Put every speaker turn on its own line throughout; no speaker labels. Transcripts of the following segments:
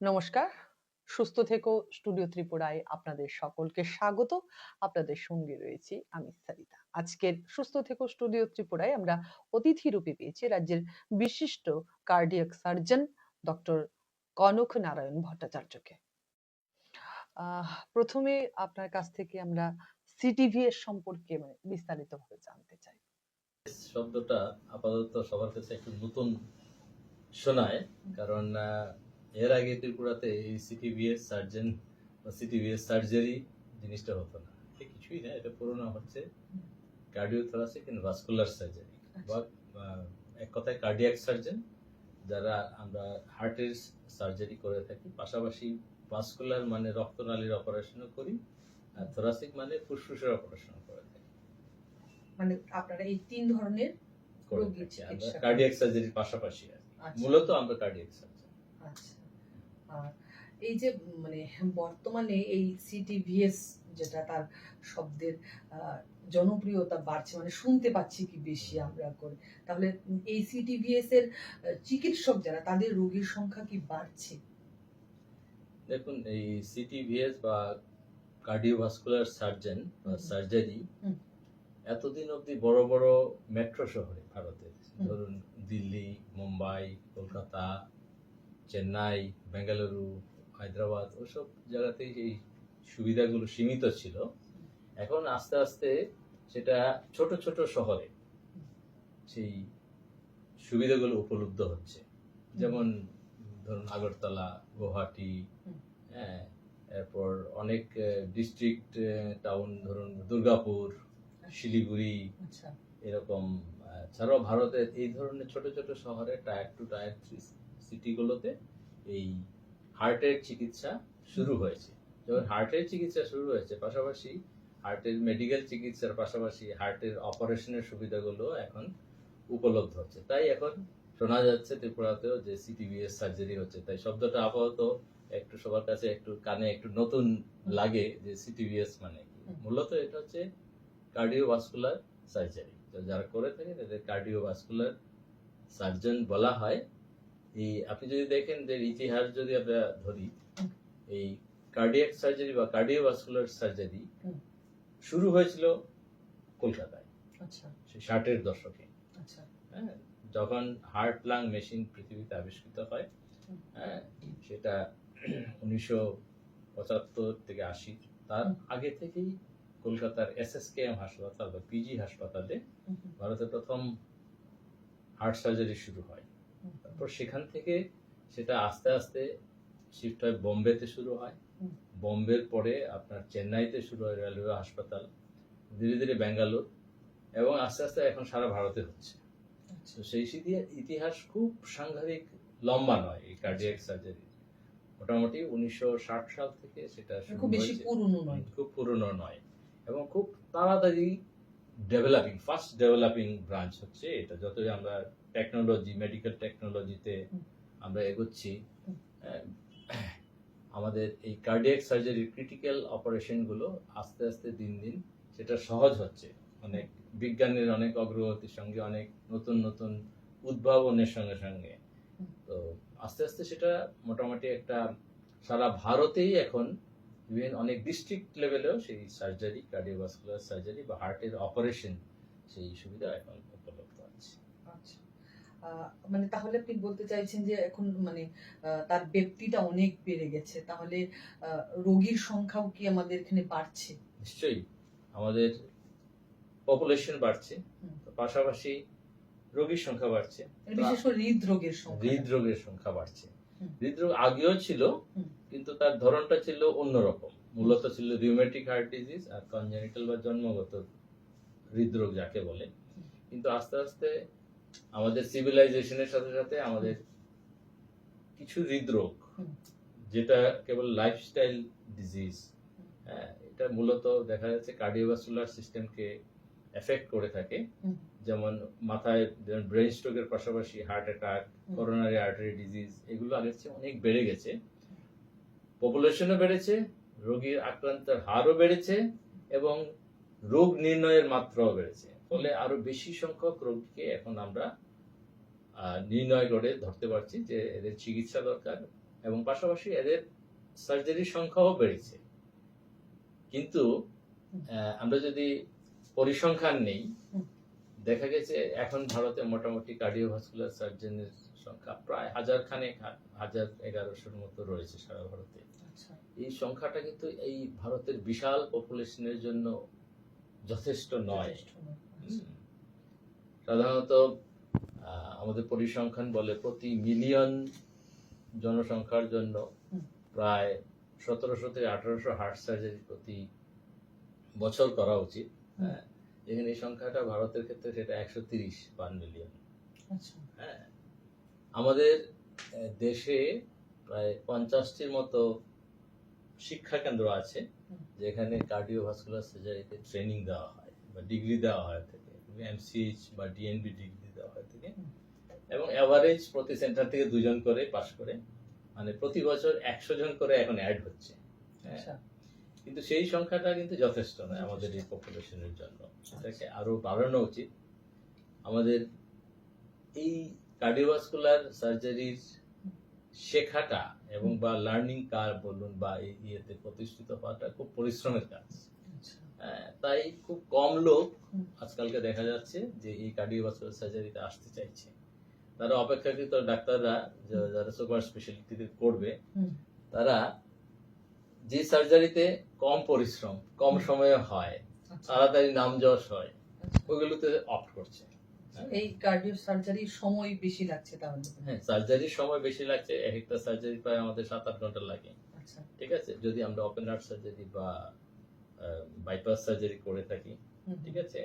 নমস্কার। সুস্থ থেকো স্টুডিও ত্রিপুরায় আপনাদের সকলকে স্বাগত। আপনাদের সঙ্গে রয়েছি আমি সারিতা। আজকের সুস্থ থেকো স্টুডিও ত্রিপুরায় আমরা অতিথি রূপে পেয়েছি রাজ্যের বিশিষ্ট cardiac surgeon doctor Kanak Narayan ভট্টাচার্যকে। প্রথমে আপনার কাছ থেকে আমরা সিটিভিএস সম্পর্কে মানে বিস্তারিতভাবে জানতে চাই।
শব্দটা আপাতত সবার কাছে একটু নতুন শোনায়, কারণ এর আগে ত্রিপুরাতে এই সিটিভিএস সার্জন বা সিটিভিএস সার্জারি জিনিসটা হতো না। এটা কিছুই না এটা পুরোনো হচ্ছে কার্ডিওথোরাসিক এন্ড ভাস্কুলার সার্জারি বা এক কথায় কার্ডিয়াক সার্জন যারা আমরা হার্টের সার্জারি করে থাকি পাশাপাশি ভাস্কুলার মানে রক্তনালীর অপারেশনও করি আর থোরাসিক মানে ফুসফুসের অপারেশনও করে থাকি।
মানে আপনারা এই তিন ধরনের
কার্ডিয়াক সার্জারির পাশাপাশি
আচ্ছা।
মূলত আমরা কার্ডিয়াক সার্জন
আচ্ছা। এই যে মানে বর্তমানে এই সিটিভিএস যেটা তার শব্দের জনপ্রিয়তা বাড়ছে মানে শুনতে পাচ্ছি কি বেশি আমরা করে তাহলে এই সিটিভিএস এর চিকিৎসক যারা তাদের রোগীর সংখ্যা কি বাড়ছে?
দেখুন এই সিটিভিএস বা কার্ডিওভাস্কুলার সার্জন সার্জারি। এতদিন অবধি বড় বড় মেট্রো শহরে ভারতের। ধরুন দিল্লি মুম্বাই কলকাতা চেন্নাই বেঙ্গালুরু হায়দ্রাবাদ ওসব জায়গাতেই এই সুবিধাগুলো সীমিত ছিল। এখন আস্তে আস্তে সেটা ছোট ছোট শহরে সেই সুবিধাগুলো উপলব্ধ হচ্ছে। যেমন ধরুন আগরতলা গুয়াহাটি হ্যাঁ এরপর অনেক ডিস্ট্রিক্ট টাউন ধরুন দুর্গাপুর শিলিগুড়ি
আচ্ছা।
এরকম ছাড়াও ভারতের এই ধরনের ছোট ছোট শহরে টায়ার টু টায়ার থ্রি সিটিগুলোতে এই হার্টের চিকিৎসা শুরু হয়েছে। যখন হার্টের চিকিৎসা শুরু হয়েছে, পাশাপাশি হার্টের মেডিকেল চিকিৎসার পাশাপাশি হার্টের অপারেশনের সুবিধাগুলো এখন উপলব্ধ হচ্ছে। তাই এখন শোনা যাচ্ছে ত্রিপুরাতেও যে সিটিভিএস সার্জারি হচ্ছে। তাই শব্দটা আপাতত একটু সবার কাছে একটু কানে একটু নতুন লাগে যে সিটিভিএস মানে কি। মূলত এটা হচ্ছে কার্ডিওভাস্কুলার সার্জারি যারা করে থাকে তাদের কার্ডিওভাস্কুলার সার্জন বলা হয় এই আপনি যদি দেখেন যে ইতিহাস যদি আমরা ধরি এই কার্ডিয়াক সার্জারি বা কার্ডিওভাস্কুলার সার্জারি শুরু হয়েছিল কলকাতায়।
আচ্ছা।
ষাটের দশকে।
আচ্ছা।
হ্যাঁ যখন হার্ট লাং মেশিন পৃথিবীতে আবিষ্কৃত হয় হ্যাঁ সেটা উনিশশো পঁচাত্তর থেকে আশি তার আগে থেকেই কলকাতার এস এস কে এম হাসপাতাল বা পিজি হাসপাতালে ভারতে প্রথম হার্ট সার্জারি শুরু হয়। তারপর সেখান থেকে সেটা আস্তে আস্তে শিফট হয় বোম্বেতে শুরু হয়। বোম্বের পরে আপনার চেন্নাইতে শুরু হয় রেলওয়ে হাসপাতাল ধীরে ধীরে ব্যাঙ্গালোর এবং আস্তে আস্তে এখন সারা ভারতে হচ্ছে।
আচ্ছা।
তো সেই ইতিহাস খুব সাংঘাতিক লম্বা নয় এই কার্ডিয়াক সার্জারি মোটামুটি উনিশশো ষাট সাল থেকে সেটা
খুব বেশি পুরনো নয়।
খুব পুরনো নয় এবং খুব তাড়াতাড়ি ডেভেলপিং ফার্স্ট ডেভেলপিং ব্রাঞ্চ হচ্ছে এটা। যতই আমরা টেকনোলজি মেডিকেল টেকনোলজিতে আমরা এগোচ্ছি আমাদের এই কার্ডিয়াক সার্জারির ক্রিটিক্যাল অপারেশনগুলো আস্তে আস্তে দিন দিন সেটা সহজ হচ্ছে। অনেক বিজ্ঞানের অনেক অগ্রগতির সঙ্গে অনেক নতুন নতুন উদ্ভাবনের সঙ্গে সঙ্গে। তো আস্তে আস্তে সেটা মোটামুটি একটা সারা ভারতেই এখন ইভেন অনেক ডিস্ট্রিক্ট লেভেলেও সেই সার্জারি কার্ডিওভাস্কুলার সার্জারি বা হার্টের অপারেশন সেই সুবিধা এখন উপলব্ধ আছে।
আচ্ছা। মানে তাহলে আপনি বলতে চাইছেন যে এখন মানে তার ব্যক্তিটা অনেক বেড়ে গেছে তাহলে রোগীর সংখ্যাও কি আমাদের এখানে বাড়ছে?
নিশ্চয়ই। আমাদের পপুলেশন বাড়ছে। পাশাপাশি রোগীর সংখ্যা বাড়ছে।
মানে বিশেষ করে হৃদরোগের সংখ্যা।
হৃদরোগের সংখ্যা বাড়ছে। হৃদরোগ আগেও ছিল কিন্তু তার ধরনটা ছিল অন্যরকম। মূলত ছিল রিউমেটিক হার্ট ডিজিজ আর কনজেনিটাল বা জন্মগত হৃদরোগ যাকে বলে। কিন্তু আস্তে আস্তে আমাদের সিভিলাইজেশনের সাথে সাথে আমাদের কিছু হৃদরোগ যেটা কেবল লাইফস্টাইল ডিজিজ হ্যাঁ এটা মূলত দেখা যাচ্ছে কার্ডিওভাস্কুলার সিস্টেমকে এফেক্ট করে থাকে। যেমন মাথায় ব্রেন স্ট্রোকের পাশাপাশি heart attack coronary artery disease এগুলো আগের চেয়ে অনেক বেড়ে গেছে। পপুলেশনও বেড়েছে রোগীর আক্রান্তের হারও বেড়েছে এবং রোগ নির্ণয়ের মাত্রাও বেড়েছে। ফলে আরও বেশি সংখ্যক রোগীকে এখন আমরা নির্ণয় করে ধরতে পারছি যে এদের চিকিৎসা দরকার এবং পাশাপাশি এদের সার্জারির সংখ্যাও বেড়েছে। কিন্তু আমরা যদি পরিসংখ্যান নেই। দেখা গেছে এখন ভারতে মোটামুটি কার্ডিওভাস্কুলার সার্জনের সংখ্যা প্রায় হাজার খানেক হা- হাজার এগারোশোর মতো রয়েছে সারা ভারতে।
আচ্ছা।
এই সংখ্যাটা কিন্তু এই ভারতের বিশাল পপুলেশনের জন্য যথেষ্ট নয়। সাধারণত আমাদের পরিসংখ্যান বলে প্রতি মিলিয়ন জনসংখ্যার জন্য প্রায় সতেরোশো থেকে আঠারোশো হার্ট সার্জারি প্রতি বছর করা উচিত। হ্যাঁ। এখানে এই সংখ্যাটা ভারতের ক্ষেত্রে সেটা একশো তিরিশ পার মিলিয়ন
আচ্ছা।
হ্যাঁ। আমাদের দেশে প্রায় পঞ্চাশটির মতো শিক্ষা কেন্দ্র আছে। যেখানে কার্ডিওভাস্কুলার সার্জারিতে ট্রেনিং দেওয়া হয় বা ডিগ্রি দেওয়া হয় থেকে এমসিএইচ বা ডিএনবি ডিগ্রি দেওয়া হয় থেকে। এবং অ্যাভারেজ প্রতি সেন্টার থেকে দুজন করে পাশ করে। মানে প্রতি বছর একশো জন করে এখন অ্যাড হচ্ছে। হ্যাঁ।
আচ্ছা।
কিন্তু সেই সংখ্যাটা কিন্তু যথেষ্ট নয় আমাদের এই পপুলেশনের জন্য। সেটাকে আরও বাড়ানো উচিত। আমাদের এই কার্ডিওভাস্কুলার সার্জারির শেখাটা এবং বা লার্নিং কার বলুন বা এই ইয়েতে প্রতিষ্ঠিত হওয়াটা খুব পরিশ্রমের কাজ।
আচ্ছা।
হ্যাঁ, তাই খুব কম লোক আজকালকে দেখা যাচ্ছে যে এই কার্ডিওভাস্কুলার সার্জারিতে আসতে চাইছে। তারা অপেক্ষাকৃত ডাক্তাররা যারা সুপার স্পেশালিটিতে করবে তারা যে সার্জারিতে কম পরিশ্রম কম সময়ে হয়
আচ্ছা।
তাড়াতাড়ি নাম যশ হয়
আচ্ছা।
ওইগুলোতে অপ্ট করছে।
এই কার্ডিও সার্জারির সময় বেশি লাগছে তাহলে?
হ্যাঁ সার্জারির সময় বেশি লাগছে এক একটা সার্জারি প্রায় আমাদের সাত আট ঘণ্টা লাগে।
আচ্ছা।
ঠিক আছে? যদি আমরা ওপেন হার্ট সার্জারি বা বাইপাস সার্জারি করে থাকি ঠিক আছে?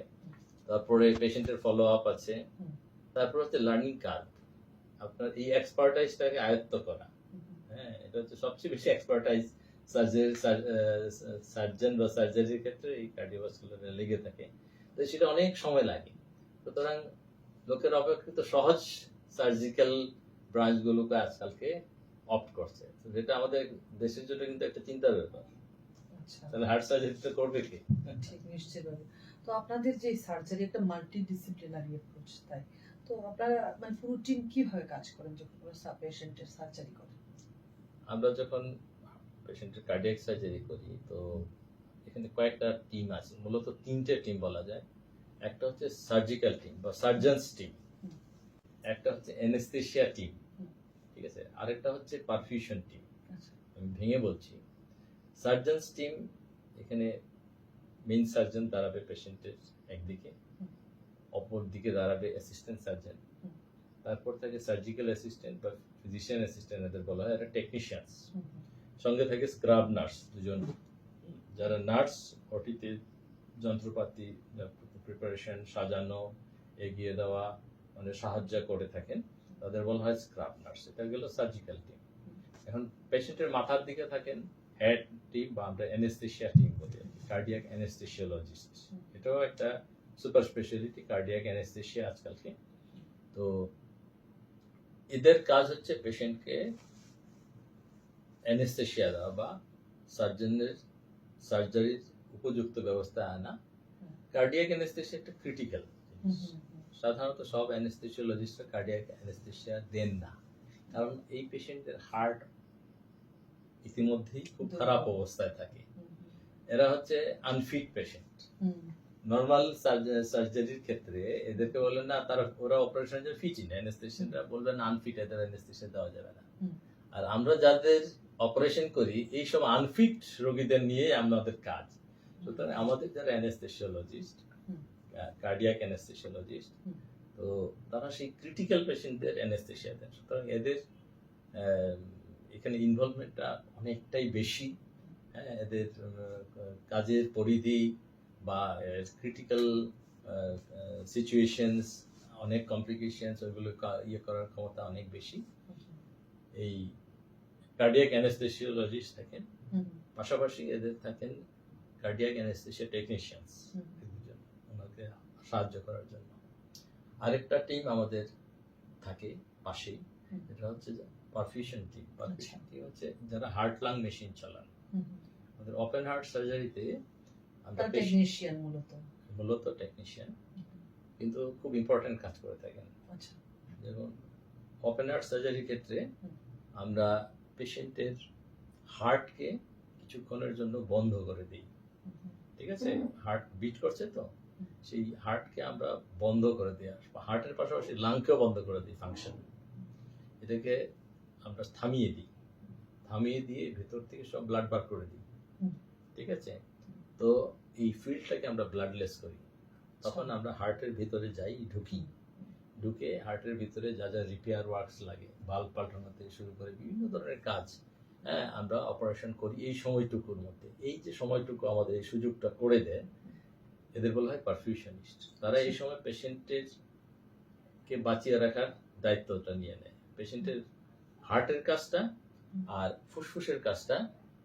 তারপরে পেশেন্টের ফলো আপ আছে। তারপর হচ্ছে লার্নিং কার্ভ আপনার এই এক্সপার্টাইজটাকে আয়ত্ত করা। হ্যাঁ এটা হচ্ছে সবচেয়ে বেশি এক্সপার্টাইজ সার্জারি সার্জন বা সার্জারির ক্ষেত্রে এই কার্ডিওভাস্কুলারে লেগে থাকে। তো সেটা অনেক সময় লাগে। সুতরাং লোকের অপেক্ষিত সহজ সার্জিক্যাল ব্রাঞ্চগুলোকে আজকালকে অপ্ট করছে। যেটা আমাদের দেশের জন্য কিন্তু একটা চিন্তার ব্যাপার।
আচ্ছা।
তাহলে হার্ট সার্জারিটা করবে কে?
ঠিক নিশ্চিতভাবে তো আপনাদের যে সার্জারি একটা মাল্টি ডিসিপ্লিনারি অ্যাপ্রোচ তাই? তো আপনারা মানে পুরো টিম কীভাবে কাজ করেন যখন কোনো পেশেন্টের সার্জারি করেন
আমরা যখন পেশেন্টের কার্ডিয়াক সার্জারি করি তো এখানে কয়েকটা টিম আছে। মূলত তিনটে টিম বলা যায়। একটা হচ্ছে সার্জিক্যাল টিম বা সার্জনস টিম একটা হচ্ছে এনেস্থেশিয়া টিম ঠিক আছে? আরেকটা হচ্ছে পারফিউশন টিম
আচ্ছা।
আমি ভেঙে বলছি। সার্জনস টিম এখানে মেইন সার্জন দাঁড়াবে পেশেন্টের একদিকে অপর দিকে দাঁড়াবে অ্যাসিস্ট্যান্ট সার্জন তারপর থাকে সার্জিক্যাল অ্যাসিস্ট্যান্ট বা ফিজিশিয়ান অ্যাসিস্ট্যান্ট এদের বলা হয় এটা টেকনিশিয়ানস সঙ্গে থাকে স্ক্রাব নার্স দুজন। যারা নার্স ওটিতে যন্ত্রপাতি প্রিপারেশন সাজানো, এগিয়ে দেওয়া মানে সাহায্য করে থাকেন। তাদের বলা হয় স্ক্রাব নার্স এটা গেল সার্জিক্যাল টিম এখন পেশেন্টের মাথার দিকে থাকেন হেড টিম বা আমরা অ্যানেস্থেশিয়া টিম বলি কার্ডিয়াক অ্যানেস্থেশিওলজিস্ট এটাও একটা সুপার স্পেশালিটি কার্ডিয়াক অ্যানেস্থেশিয়া আজকালকে। তো এদের কাজ হচ্ছে পেশেন্টকে অ্যানেস্থেশিয়া দেওয়া বা সার্জনের সার্জারির উপযুক্ত ব্যবস্থা আনা। কার্ডিয়াক অ্যানেস্থেশিয়া একটা ক্রিটিক্যাল সাধারণত সব অ্যানেস্থেশিওলজিস্টরা কার্ডিয়াক অ্যানেস্থেশিয়া দেন না। কারণ এই পেশেন্টের হার্ট ইতিমধ্যেই খুব খারাপ অবস্থায় থাকে। এরা হচ্ছে আনফিট পেশেন্ট নর্মাল সার্জারির ক্ষেত্রে এদেরকে বললেন না তারা ওরা অপারেশনের জন্য ফিট অ্যানেস্থেশিয়ানরা বলবেন আনফিট এদের অ্যানেস্থেশিয়া দেওয়া যাবে না। আর আমরা যাদের অপারেশন করি এই সব আনফিট রোগীদের নিয়ে আমাদের কাজ। সুতরাং আমাদের যারা অ্যানেস্থেশিওলজিস্ট কার্ডিয়াক অ্যানেস্থেশিওলজিস্ট তো তারা সেই ক্রিটিক্যাল পেশেন্টদের অ্যানেস্থেশিয়া দেন। সুতরাং এদের এখানে ইনভলভমেন্টটা অনেকটাই বেশি। হ্যাঁ এদের কাজের পরিধি বা ক্রিটিক্যাল সিচুয়েশনস অনেক কমপ্লিকেশনস ওইগুলো ইয়ে করার ক্ষমতা অনেক বেশি। এই কার্ডিয়াক অ্যানেস্থেশিওলজিস্ট থাকেন পাশাপাশি এদের থাকেন কার্ডিয়াক অ্যানেস্থেশিয়া টেকনিশিয়ানস ওনাকে সাহায্য করার জন্য। আরেকটা টিম আমাদের থাকে পাশেই এটা হচ্ছে পারফিউশন টিম পারফিউশন। টিম হচ্ছে যারা হার্ট লাং মেশিন চালান। আমাদের ওপেন হার্ট সার্জারিতে আমরা
টেকনিশিয়ান মূলত।
মূলত টেকনিশিয়ান কিন্তু খুব ইম্পর্টেন্ট কাজ করে থাকেন।
আচ্ছা।
যেমন ওপেন হার্ট সার্জারির ক্ষেত্রে আমরা পেশেন্টের হার্টকে কিছুক্ষণের জন্য বন্ধ করে দিই। ঠিক আছে? হার্ট বিট করছে তো? সেই হার্টকে আমরা বন্ধ করে দিই হার্টের পাশাপাশি লাংকেও বন্ধ করে দিই ফাংশন এটাকে আমরা থামিয়ে দিই। থামিয়ে দিয়ে ভেতর থেকে সব ব্লাড বার করে দিই। ঠিক আছে? তো এই ফিল্ডটাকে আমরা ব্লাডলেস করি। তখন আমরা হার্টের ভিতরে যাই ঢুকি। ঢুকে হার্টের ভিতরে যা যা রিপেয়ার ওয়ার্কস লাগে বাল্ব পাল্টানো থেকে শুরু করে বিভিন্ন ধরনের কাজ হ্যাঁ আমরা অপারেশন করি এই সময়টুকুর মধ্যে। এই যে সময়টুকু আমাদের এই সুযোগটা করে দেয় এদের বলা হয় পারফিউশনিস্ট তারা এই সময় পেশেন্টের কে বাঁচিয়ে রাখার দায়িত্বটা নিয়ে নেয়। পেশেন্টের হার্টের কাজটা আর ফুসফুসের কাজটা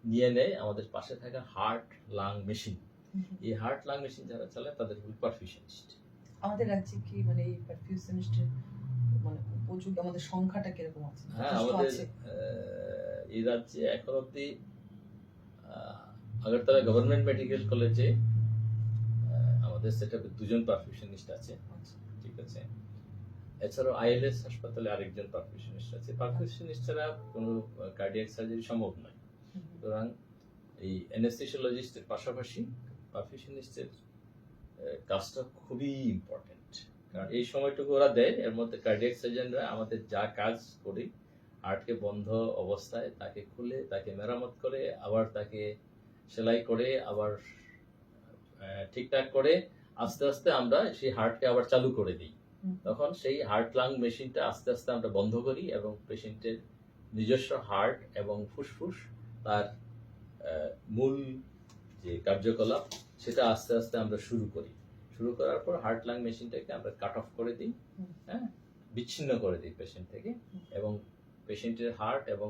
নিয়ে নেয় আমাদের পাশে থাকা হার্ট লাং মেশিন এই হার্ট লাং মেশিন যারা চালায় তাদের বলি পারফিউশনিস্ট
আমাদের রাজ্যে কি মানে এই পারফিউশনিস্টের মানে উপযোগী আমাদের সংখ্যাটা কীরকম আছে?
হ্যাঁ আমাদের এই রাজ্যে এখন অব্দি আগরতলা গভর্নমেন্ট মেডিকেল কলেজে আমাদের সেটা দুজন পারফিউশনিস্ট আছে।
আচ্ছা।
ঠিক আছে? এছাড়াও আইএলএস হাসপাতালে আরেকজন পারফিউশনিস্ট আছে। পারফিউশনিস্ট ছাড়া কোনো কার্ডিয়াক সার্জারি সম্ভব নয়। সুতরাং এই অ্যানেস্থেসিওলজিস্টের পাশাপাশি পারফিউশনিস্টের কাজটা খুবই ইম্পর্টেন্ট কারণ এই সময়টুকু ওরা দেয় এর মধ্যে কার্ডিয়াক সার্জনরা আমাদের যা কাজ করি হার্টকে বন্ধ অবস্থায় তাকে খুলে তাকে মেরামত করে আবার তাকে সেলাই করে আবার ঠিকঠাক করে আস্তে আস্তে আমরা সেই হার্টকে আবার চালু করে দিই। তখন সেই হার্ট লাং মেশিনটা আস্তে আস্তে আমরা বন্ধ করি এবং পেশেন্টের নিজস্ব হার্ট এবং ফুসফুস তার মূল যে কার্যকলাপ সেটা আস্তে আস্তে আমরা শুরু করি। শুরু করার পর হার্ট লাং মেশিনটাকে আমরা কাট অফ করে দিই হ্যাঁ? বিচ্ছিন্ন করে দিই পেশেন্ট থেকে এবং পেশেন্টের হার্ট এবং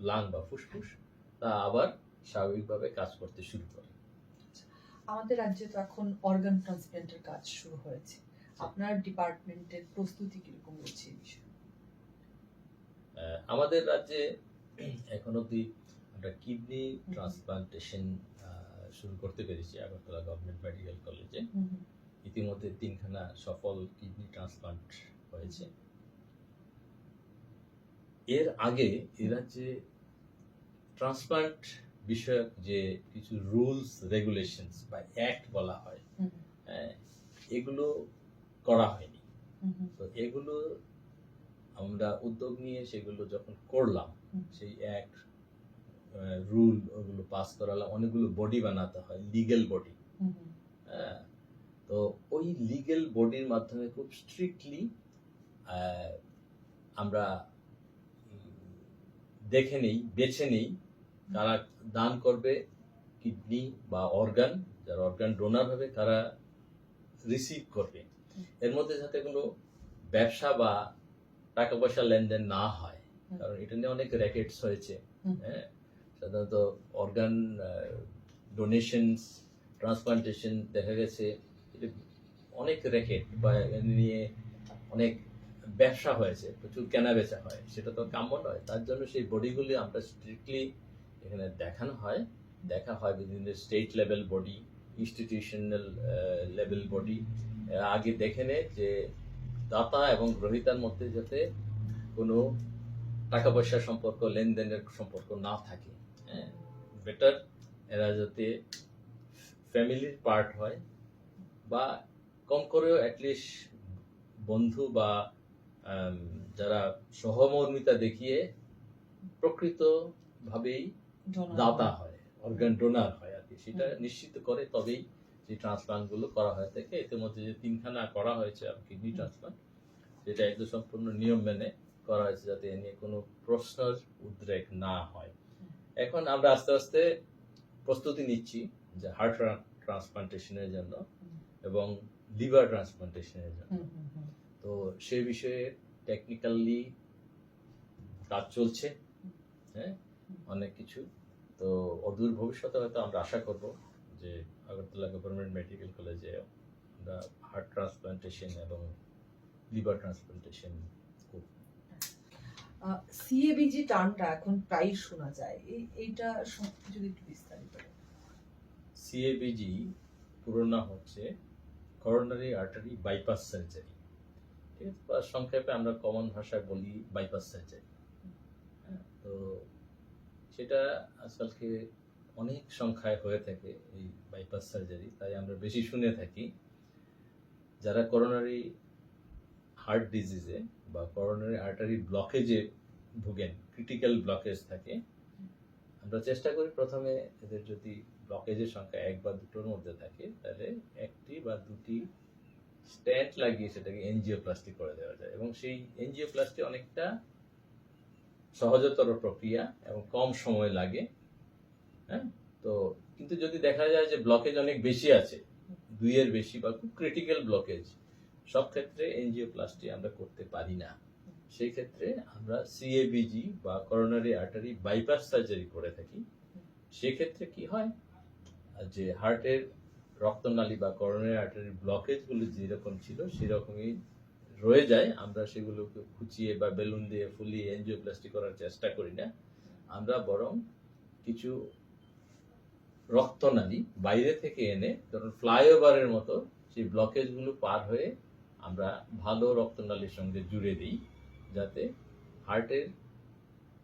লাং বা ফুসফুস তা আবার স্বাভাবিকভাবে কাজ করতে শুরু করে।
আমাদের রাজ্যে তো এখন অর্গান ট্রান্সপ্ল্যান্টের কাজ শুরু হয়েছে। আপনার ডিপার্টমেন্টের প্রস্তুতি কীরকম রয়েছে এই বিষয়ে?
আমাদের রাজ্যে এখন অব্দি আমরা কিডনি ট্রান্সপ্লান্টেশন শুরু করতে পেরেছি আগরতলা গভর্নমেন্ট মেডিকেল কলেজে ইতিমধ্যে তিনখানা সফল কিডনি ট্রান্সপ্লান্ট হয়েছে। এর আগে এরা রাজ্যে ট্রান্সপ্লান্ট বিষয়ক যে কিছু রুলস রেগুলেশনস বা অ্যাক্ট বলা হয় হ্যাঁ, এগুলো করা হয়নি। তো এগুলো আমরা উদ্যোগ নিয়ে সেগুলো যখন করলাম সেই অ্যাক্ট রুল ওগুলো পাস করালাম অনেকগুলো বডি বানাতে হয় লিগেল বডি। হ্যাঁ তো ওই লিগেল বডির মাধ্যমে খুব স্ট্রিক্টলি আমরা দেখে নেই বেছে নেই কারা দান করবে কিডনি বা অর্গান যারা অর্গান ডোনার হবে তারা রিসিভ করবে। এর মধ্যে যাতে কোনো ব্যবসা বা টাকা পয়সা লেনদেন না হয় কারণ এটা নিয়ে অনেক র্যাকেটস হয়েছে হ্যাঁ? সাধারণত অর্গান ডোনেশনস ট্রান্সপ্লান্টেশন দেখা গেছে অনেক র্যাকেট বা নিয়ে অনেক ব্যবসা হয়েছে, প্রচুর কেনা বেচা হয়। সেটা তো কাম্য নয়। তার জন্য সেই বডিগুলি আমরা স্ট্রিক্টলি এখানে দেখানো হয়। দেখা হয় বিভিন্ন state level body institutional level body আগে দেখে নেয় যে দাতা এবং গ্রহিতার মধ্যে যাতে কোনো টাকা পয়সার সম্পর্ক, লেনদেনের সম্পর্ক না থাকে। হ্যাঁ বেটার এরা যাতে ফ্যামিলির পার্ট হয়। বা কম করেও অ্যাটলিস্ট বন্ধু বা যারা সহমর্মিতা দেখিয়ে প্রকৃতভাবেই দাতা হয়। অর্গান ডোনার হয় আর কি। সেটা নিশ্চিত করে তবেই যে ট্রান্সপ্লান্টগুলো করা হয়ে থাকে। ইতিমধ্যে যে তিনখানা করা হয়েছে আর কিডনি ট্রান্সপ্লান্ট যেটা একদম সম্পূর্ণ নিয়ম মেনে করা হয়েছে যাতে এ নিয়ে কোনো প্রশ্নের উদ্রেক না হয়। এখন আমরা আস্তে আস্তে প্রস্তুতি নিচ্ছি যে হার্ট ট্রান্সপ্লান্টেশনের জন্য। এবং লিভার ট্রান্সপ্লান্টেশনের জন্য। তো সেই বিষয়ে টেকনিক্যালি কাজ চলছে হ্যাঁ অনেক কিছু। তো অদূর ভবিষ্যতে হয়তো আমরা আশা করব যে আগরতলা গভর্নমেন্ট মেডিকেল কলেজে আমরা হার্ট ট্রান্সপ্লান্টেশন এবং লিভার ট্রান্সপ্লান্টেশন
সিএবিজি টার্মটা এখন প্রায় শোনা যায়। এই- এইটা যদি একটু বিস্তারিত।
সিএবিজি পুরো নাম হচ্ছে করোনারি আর্টারি বাইপাস সার্জারি ঠিক আছে? বা সংক্ষেপে আমরা কমন ভাষায় বলি বাইপাস সার্জারি তো সেটা আজকালকে অনেক সংখ্যায় হয়ে থাকে এই বাইপাস সার্জারি তাই আমরা বেশি শুনে থাকি। যারা করোনারি হার্ট ডিজিজে বা করোনারি আর্টারি ব্লকেজে ভুগেন ক্রিটিক্যাল ব্লকেজ থাকে, আমরা চেষ্টা করি প্রথমে এদের যদি ব্লকেজের সংখ্যা এক বা দুটোর মধ্যে থাকে, তাহলে একটি বা দুটি স্ট্যান্ট লাগিয়ে সেটাকে এনজিওপ্লাস্টি করে দেওয়া যায়। এবং সেই এনজিও এনজিওপ্লাস্টি অনেকটা সহজতর প্রক্রিয়া এবং কম সময় লাগে হ্যাঁ? তো কিন্তু যদি দেখা যায় যে ব্লকেজ অনেক বেশি আছে, দুইয়ের বেশি বা খুব ক্রিটিক্যাল ব্লকেজ সব ক্ষেত্রে এনজিও এনজিওপ্লাস্টি আমরা করতে পারি না। সেই ক্ষেত্রে আমরা সিএবিজি বা করোনারি আর্টারি বাইপাস সার্জারি করে থাকি। সেক্ষেত্রে কি হয়? যে হার্টের রক্তনালী বা করোনারি আর্টারি ব্লকেজগুলো যেরকম ছিল, সেরকমই রয়ে যায়। আমরা সেগুলোকে খুঁচিয়ে বা বেলুন দিয়ে ফুলিয়ে এনজিওপ্লাস্টি করার চেষ্টা করি না। আমরা বরং কিছু রক্তনালী বাইরে থেকে এনে, ধরুন ফ্লাইওভারের মতো সেই ব্লকেজগুলো পার হয়ে আমরা ভালো রক্তনালীর সঙ্গে জুড়ে দিই, যাতে হার্টের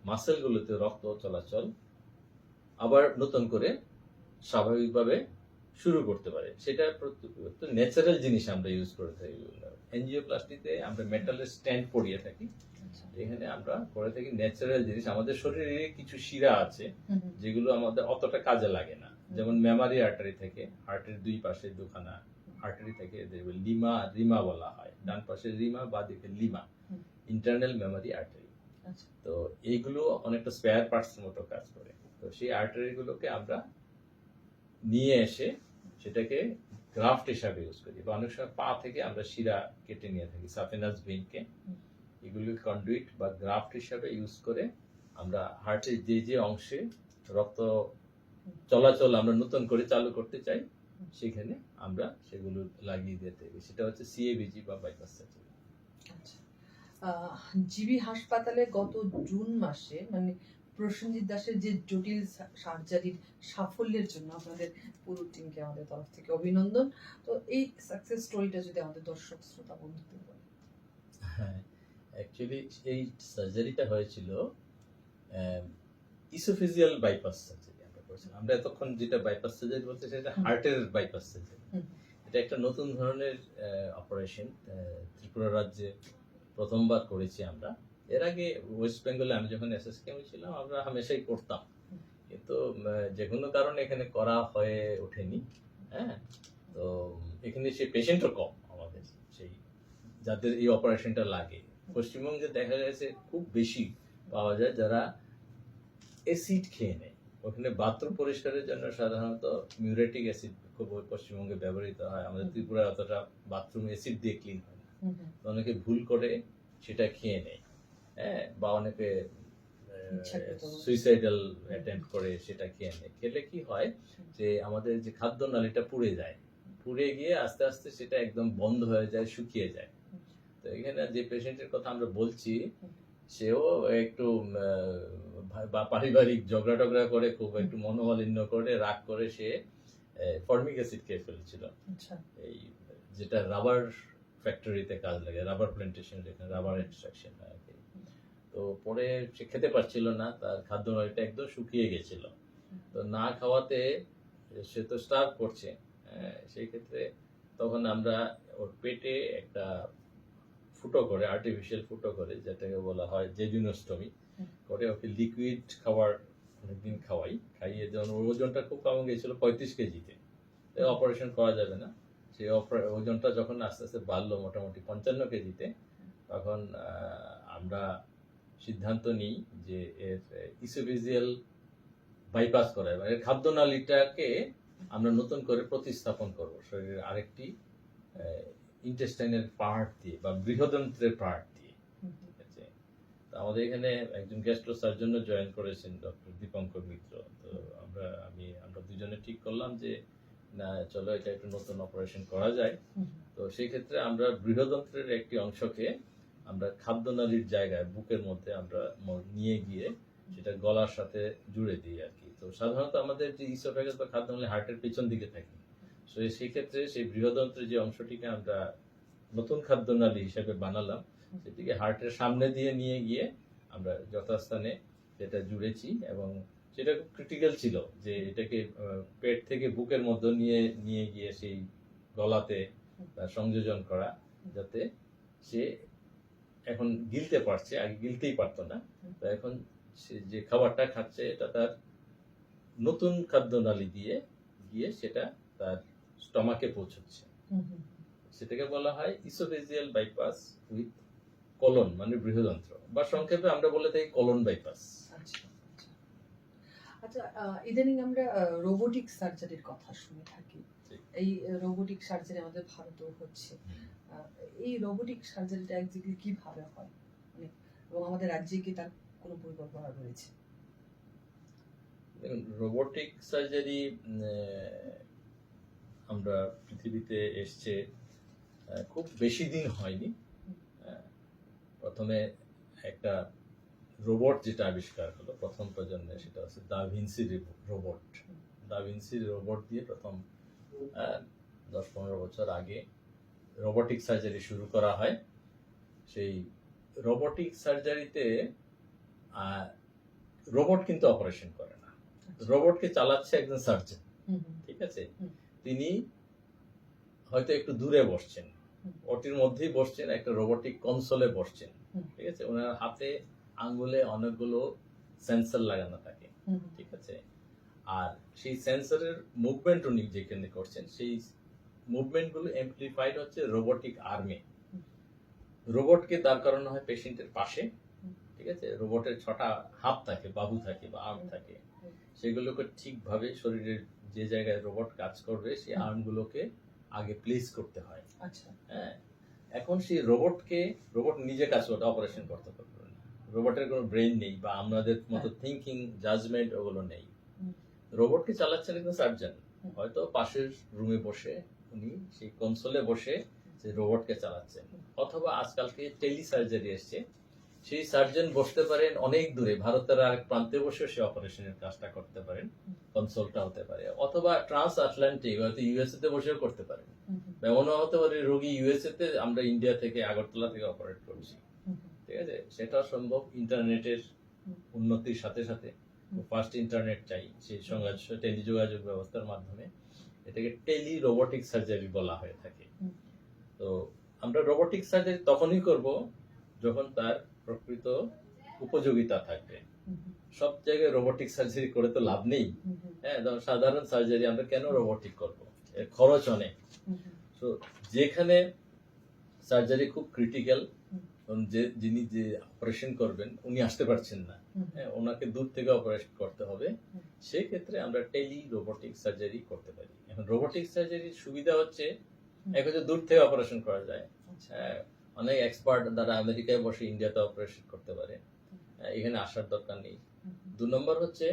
মাসেলগুলোতে রক্ত চলাচল আবার নতুন করে স্বাভাবিকভাবে শুরু করতে পারে। সেটা ন্যাচারাল জিনিস আমরা ইউজ করে থাকি। এনজিও এনজিওপ্লাস্টিতে আমরা মেটালের স্ট্যান্ড পরিয়ে থাকি।
আচ্ছা।
এখানে আমরা করে থাকি ন্যাচারাল জিনিস। আমাদের শরীরে কিছু শিরা আছে। যেগুলো আমাদের অতটা কাজে লাগে না। যেমন মেমারি আর্টারি থেকে হার্টের দুই পাশে দুখানা আর্টারি থেকে লিমা রিমা বলা হয়। ডান পাশে রিমা বা দিকে লিমা। Internal Memari artery. তো এইগুলো অনেকটা স্পেয়ার পার্টস মতো কাজ করে। তো সেই আর্টারি গুলোকে আমরা নিয়ে এসে সেটাকে গ্রাফট হিসাবে ইউজ করি বা অনেক সময় পা থেকে আমরা শিরা কেটে নিয়ে থাকি সাফেনাস
হুম।
এগুলোকে কন্ডুইট বা গ্রাফট হিসাবে ইউজ করে আমরা হার্টের যে যে অংশে রক্ত চলাচল আমরা নতুন করে চালু করতে চাই সেখানে আমরা সেগুলো লাগিয়ে দিয়ে থাকি সেটা হচ্ছে সিএবিজি বা বাইপাস সার্জারি
আচ্ছা। আহ, জিবি হাসপাতালে গত জুন মাসে মানে প্রসেনজিৎ দাসের যে জটিল সার্জারির সাফল্যের জন্য আপনাদের পুরো টিমকে আমাদের তরফ থেকে অভিনন্দন। তো এই সাকসেস স্টোরিটা যদি আমাদের দর্শক শ্রোতা বন্ধুদের বলেন।
হ্যাঁ অ্যাকচুয়ালি এই সার্জারিটা হয়েছিল ইসোফিজিয়াল বাইপাস সার্জারি আমরা করেছিলাম। আমরা এতক্ষণ যেটা বাইপাস সার্জারি বলতে সেটা। হার্টের বাইপাস সার্জারি এটা একটা নতুন ধরনের অপারেশন ত্রিপুরা রাজ্যে প্রথমবার করেছি আমরা। এর আগে ওয়েস্ট বেঙ্গলে আমি যখন এসএসকেমে ছিলাম আমরা হামেশাই করতাম। কিন্তু যে কোনো কারণে এখানে করা হয়ে ওঠেনি হ্যাঁ? তো এখানে সেই পেশেন্টও কম আমাদের সেই যাদের এই অপারেশনটা লাগে। পশ্চিমবঙ্গে দেখা গেছে খুব বেশি পাওয়া যায় যারা অ্যাসিড খেয়ে নেয়। ওখানে বাথরুম পরিষ্কারের জন্য সাধারণত মিউরেটিক অ্যাসিড খুব পশ্চিমবঙ্গে ব্যবহৃত হয়। আমাদের
হুম।
ত্রিপুরায় অতটা বাথরুম অ্যাসিড দিয়ে ক্লিন হয় না। অনেকে ভুল করে সেটা খেয়ে নেয়। হ্যাঁ বা অনেকে সুইসাইডাল অ্যাটেম্প করে সেটা খেয়ে নেয়। খেলে কি হয় যে আমাদের যে খাদ্য নালীটা পুড়ে যায় পুড়ে গিয়ে আস্তে আস্তে সেটা একদম বন্ধ হয়ে যায় শুকিয়ে যায়। তো এখানে যে পেশেন্টের কথা আমরা বলছি সেও একটু বা পারিবারিক ঝগড়া টগড়া করে খুব একটু মনোমালিন্য করে রাগ করে সে ফর্মিক অ্যাসিড খেয়ে ফেলেছিল।
আচ্ছা।
এই যেটা রাবার ফ্যাক্টরিতে কাজ লাগে রাবার প্ল্যান্টেশন যেখানে রাবার এক্সট্রাকশন হয় আর কি। তো পরে সে খেতে পারছিল না তার খাদ্য নালীটা একদম শুকিয়ে গেছিল। তো না খাওয়াতে সে তো স্টার্ভ করছে। হ্যাঁ, সেই ক্ষেত্রে তখন আমরা ওর পেটে একটা ফুটো করে আর্টিফিশিয়াল ফুটো করে যেটাকে বলা হয় জেজুনোস্টমি। করে ওকে লিকুইড খাবার অনেকদিন খাওয়াই। খাইয়ে যখন ওর ওজনটা খুব কমে গেছিল পঁয়ত্রিশ কেজিতে। অপারেশন করা যাবে না। সেই ওজনটা যখন আস্তে আস্তে বাড়লো মোটামুটি পঞ্চান্ন কেজিতে তখন আমরা সিদ্ধান্ত নিই যে এর ইসোফিজিয়াল বাইপাস করা। এবং এর খাদ্য নালীটাকে আমরা নতুন করে প্রতিস্থাপন করব শরীরের আরেকটি ইন্টেস্টাইনের পার্ট দিয়ে বা বৃহদন্ত্রের পার্ট দিয়ে। ঠিক আছে তো আমাদের এখানে একজন গ্যাস্ট্রো সার্জনও জয়েন করেছেন ডক্টর দীপঙ্কর মিত্র। তো আমরা আমি আমরা দুজনে ঠিক করলাম যে না চলো এটা একটু নতুন অপারেশন করা যায়। তো সেই ক্ষেত্রে আমরা বৃহদন্ত্রের একটি অংশকে আমরা খাদ্যনালীর জায়গায়, বুকের মধ্যে আমরা নিয়ে গিয়ে সেটা গলার সাথে জুড়ে দিই আর কি। তো সাধারণত আমাদের যে ইসোফেগাস বা খাদ্যনালী হার্টের পিছন দিকে থাকে। তো সেই ক্ষেত্রে সেই বৃহদন্ত্রের যে অংশটিকে আমরা নতুন খাদ্যনালী হিসেবে বানালাম, সেটিকে হার্টের সামনে দিয়ে নিয়ে গিয়ে আমরা যথাস্থানে সেটা জুড়েছি এবং সেটা খুব ক্রিটিক্যাল ছিল যে এটাকে পেট থেকে বুকের মধ্যে নিয়ে নিয়ে গিয়ে সেই গলাতে সংযোজন করা যাতে সে এখন গিলতে পারছে আগে গিলতেই পারতো না তো এখন সে যে খাবারটা খাচ্ছে এটা তার নতুন খাদ্যনালী দিয়ে গিয়ে সেটা তার স্টমাকে পৌঁছচ্ছে সেটাকে বলা হয় ইসোফেজিয়াল বাইপাস উইথ কলন মানে বৃহদন্ত্র বা সংক্ষেপে আমরা বলে থাকি কলন বাইপাস
আচ্ছা আচ্ছা। আচ্ছা ইদানিং আমরা রোবোটিক সার্জারির কথা শুনে থাকি। এই রোবোটিক সার্জারি আমাদের ভারতেও হচ্ছে। এই রোবোটিক সার্জারিটা একদিকে কীভাবে হয়? মানে এবং আমাদের রাজ্যে কি তার কোনো পরিকল্পনা রয়েছে?
রোবোটিক সার্জারি আমরা পৃথিবীতে এসছে খুব বেশি দিন হয়নি। প্রথমে একটা রোবট যেটা আবিষ্কার হলো প্রথম প্রজন্মে সেটা হচ্ছে দাভিনসি রোবট দাভিনসি রোবট দিয়ে প্রথম দশ পনেরো বছর আগে রোবোটিক সার্জারি শুরু করা হয়। সেই রোবোটিক সার্জারিতে রোবট কিন্তু অপারেশন করে না। রোবটকে চালাচ্ছে একজন সার্জন ঠিক আছে? তিনি হয়তো একটু দূরে বসছেন। ওটির মধ্যেই বসছেন একটা রোবোটিক কনসোলে বসছেন ঠিক আছে? ওনার হাতে আঙ্গুলে অনেকগুলো সেন্সর লাগানো থাকে ঠিক আছে? আর সেই সেন্সরের মুভমেন্ট উনি যেখানে করছেন সেই মুভমেন্টগুলো এমপ্লিফাইড হচ্ছে রোবোটিক আর্মে রোবটকে দাঁড় করানো হয় পেশেন্টের পাশে ঠিক আছে? রোবটের ছটা হাত থাকে বাহু থাকে বা আর্ম থাকে। সেগুলোকে ঠিকভাবে শরীরের যে জায়গায় রোবট কাজ করবে সেই আর্মগুলোকে আগে প্লেস করতে হয়।
আচ্ছা।
হ্যাঁ? এখন সেই রোবটকে রোবট নিজে কাজ করতে অপারেশন করতে পারবে না। রোবটের কোনো ব্রেন নেই বা আমাদের মতো থিঙ্কিং জাজমেন্ট ওগুলো নেই। রোবটকে চালাচ্ছেন একজন সার্জন হয়তো পাশের রুমে বসে উনি সেই কনসোলে বসে সেই রোবটকে চালাচ্ছেন। অথবা আজকালকে টেলি সার্জারি এসছে। সেই সার্জন বসতে পারেন অনেক দূরে। ভারতের আরেক প্রান্তে বসে সে অপারেশনের কাজটা করতে পারেন। কনসোলটা হতে পারে। অথবা ট্রান্স আটলান্টিক হয়তো ইউএসএ তে বসেও করতে পারেন। এমনও হতে পারে রোগী ইউএসএ তে আমরা ইন্ডিয়া থেকে আগরতলা থেকে অপারেট করছি। ঠিক আছে? সেটা সম্ভব ইন্টারনেটের উন্নতির সাথে সাথে। ফার্স্ট ইন্টারনেট চাই সেই সঙ্গে টেলিযোগাযোগ ব্যবস্থার মাধ্যমে। এটাকে টেলি রোবোটিক সার্জারি বলা হয়ে থাকে। তো আমরা রোবোটিক সার্জারি তখনই করব যখন তার প্রকৃত উপযোগিতা থাকবে। সব জায়গায় রোবোটিক সার্জারি করে তো লাভ নেই। হ্যাঁ সাধারণ সার্জারি আমরা কেন রোবোটিক করব? এর খরচ অনেক। তো যেখানে সার্জারি খুব ক্রিটিক্যাল
হুম।
যে যিনি যে অপারেশন করবেন উনি আসতে পারছেন না। হ্যাঁ ওনাকে দূর থেকে অপারেশন করতে হবে। সেই ক্ষেত্রে আমরা টেলি রোবোটিক সার্জারি করতে পারি। এখন রোবোটিক সার্জারির সুবিধা হচ্ছে। এক হচ্ছে দূর থেকে অপারেশন করা যায়।
আচ্ছা,
হ্যাঁ অনেক এক্সপার্ট যারা আমেরিকায় বসে ইন্ডিয়াতে অপারেশন করতে পারে। হ্যাঁ, এখানে আসার দরকার নেই। দু নম্বর হচ্ছে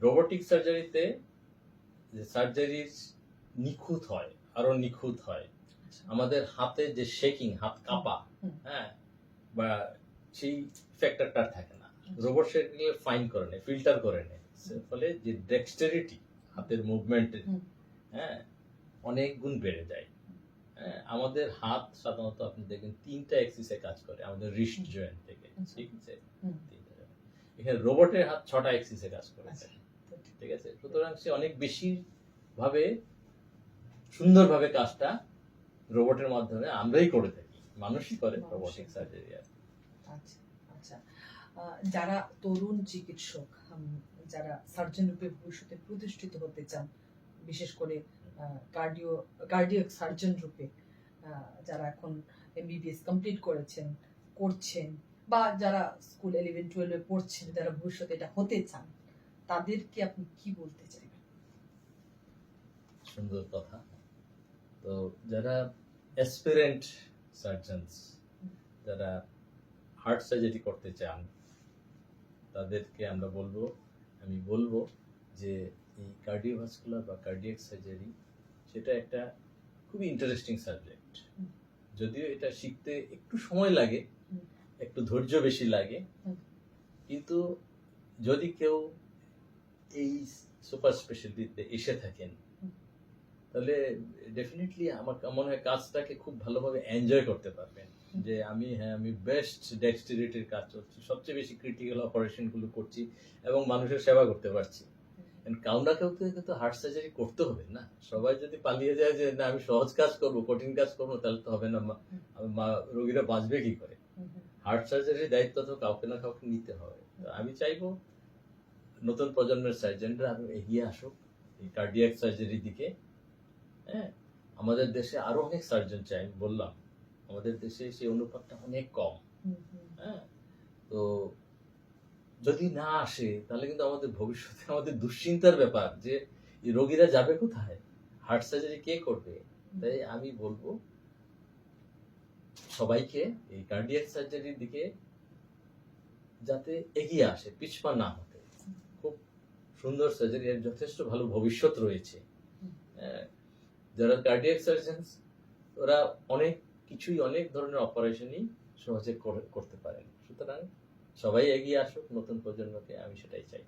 রোবোটিক সার্জারিতে যে সার্জারি নিখুঁত হয় আরও নিখুঁত হয়।
আচ্ছা,
আমাদের হাতে যে শেকিং হাত কাঁপা হ্যাঁ বা সেই ফ্যাক্টরটা থাকে না। রোবট সেগুলো ফাইন করে নেয় ফিল্টার করে নেয় ফলে যে ডেক্সটারিটি হাতের মুভমেন্টের
হুম।
হ্যাঁ অনেক গুণ বেড়ে যায় হ্যাঁ আমাদের হাত সাধারণত আপনি দেখবেন তিনটা এক্সিসে কাজ করে আমাদের রিস্ট জয়েন্ট থেকে
আচ্ছা।
ঠিক আছে। এখানে রোবটের হাত ছটা এক্সিসে কাজ করে
আচ্ছা,
ঠিক আছে সুতরাং সে অনেক বেশি ভাবে সুন্দরভাবে কাজটা রোবটের মাধ্যমে আমরাই করে থাকি মানুষই করে রোবোটিক। সার্জারি
আচ্ছা আচ্ছা। যারা তরুণ চিকিৎসক যারা সার্জন রূপে ভবিষ্যতে প্রতিষ্ঠিত হতে চান বিশেষ করে কার্ডিও কার্ডিয়াক সার্জন রূপে যারা এখন এমবিবিএস কমপ্লিট করেছেন করছেন বা যারা স্কুল ইলেভেন টুয়েলভে পড়ছেন যারা ভবিষ্যতে এটা হতে চান তাদেরকে আপনি কি বলতে চাইবেন?
সুন্দর কথা। তো যারা অ্যাসপিরেন্ট সার্জনস যারা হার্ট সার্জারি করতে চান, তাদেরকে আমরা বলব, আমি বলব যে এই কার্ডিওভাস্কুলার বা কার্ডিয়াক সার্জারি সেটা একটা খুবই ইন্টারেস্টিং সাবজেক্ট যদিও এটা শিখতে একটু সময় লাগে, একটু ধৈর্য বেশি লাগে, কিন্তু যদি কেউ এই সুপার স্পেশালিটিতে এসে থাকেন। তাহলে ডেফিনেটলি আমার মনে হয় কাজটাকে খুব ভালোভাবে এনজয় করতে পারবেন। যে আমি হ্যাঁ আমি বেস্ট ডেক্সটিরিটির কাজ করছি, সবচেয়ে বেশি ক্রিটিক্যাল অপারেশনগুলো করছি এবং মানুষের সেবা করতে পারছি। কাউনা কেউ তো হার্ট সার্জারি করতে হবে না। সবাই যদি পালিয়ে যায় যে, না, আমি সহজ কাজ করব, কঠিন কাজ করব, তাহলে তো হবে না, মা- রোগীরা বাঁচবে কি করে? হার্ট সার্জারির দায়িত্ব তো কাউকে না কাউকে নিতে হবে। আমি চাইব নতুন প্রজন্মের সার্জনরা এগিয়ে আসুক এই কার্ডিয়াক সার্জারির দিকে। হ্যাঁ আমাদের দেশে আরও অনেক সার্জন চাই বললাম। আমাদের দেশে সেই অনুপাতটা অনেক কম। হ্যাঁ তো যদি না আসে তাহলে কিন্তু আমাদের ভবিষ্যতে আমাদের দুশ্চিন্তার ব্যাপার যে রোগীরা যাবে কোথায়? হার্ট সার্জারি কে করবে? তাই আমি বলব সবাইকে এই কার্ডিয়াক সার্জারির দিকে যাতে এগিয়ে আসে পিছপা না হতে। খুব সুন্দর সার্জারি এর যথেষ্ট ভালো ভবিষ্যৎ রয়েছে। হ্যাঁ, যারা কার্ডিয়াক সার্জনস ওরা অনেক কিছুই, অনেক ধরনের অপারেশনই সহজে করে- করতে পারেন। সুতরাং সবাই এগিয়ে আসুক, নতুন প্রজন্মকে আমি সেটাই চাইব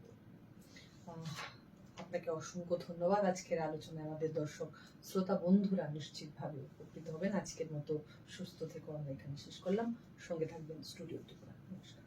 আপনাকে অসংখ্য ধন্যবাদ আজকের আলোচনায় আমাদের দর্শক শ্রোতা বন্ধুরা নিশ্চিতভাবে উপকৃত হবেন। আজকের মতো সুস্থ থেকে আমরা এখানে শেষ করলাম। সঙ্গে থাকবেন স্টুডিও ত্রিপুরা। নমস্কার।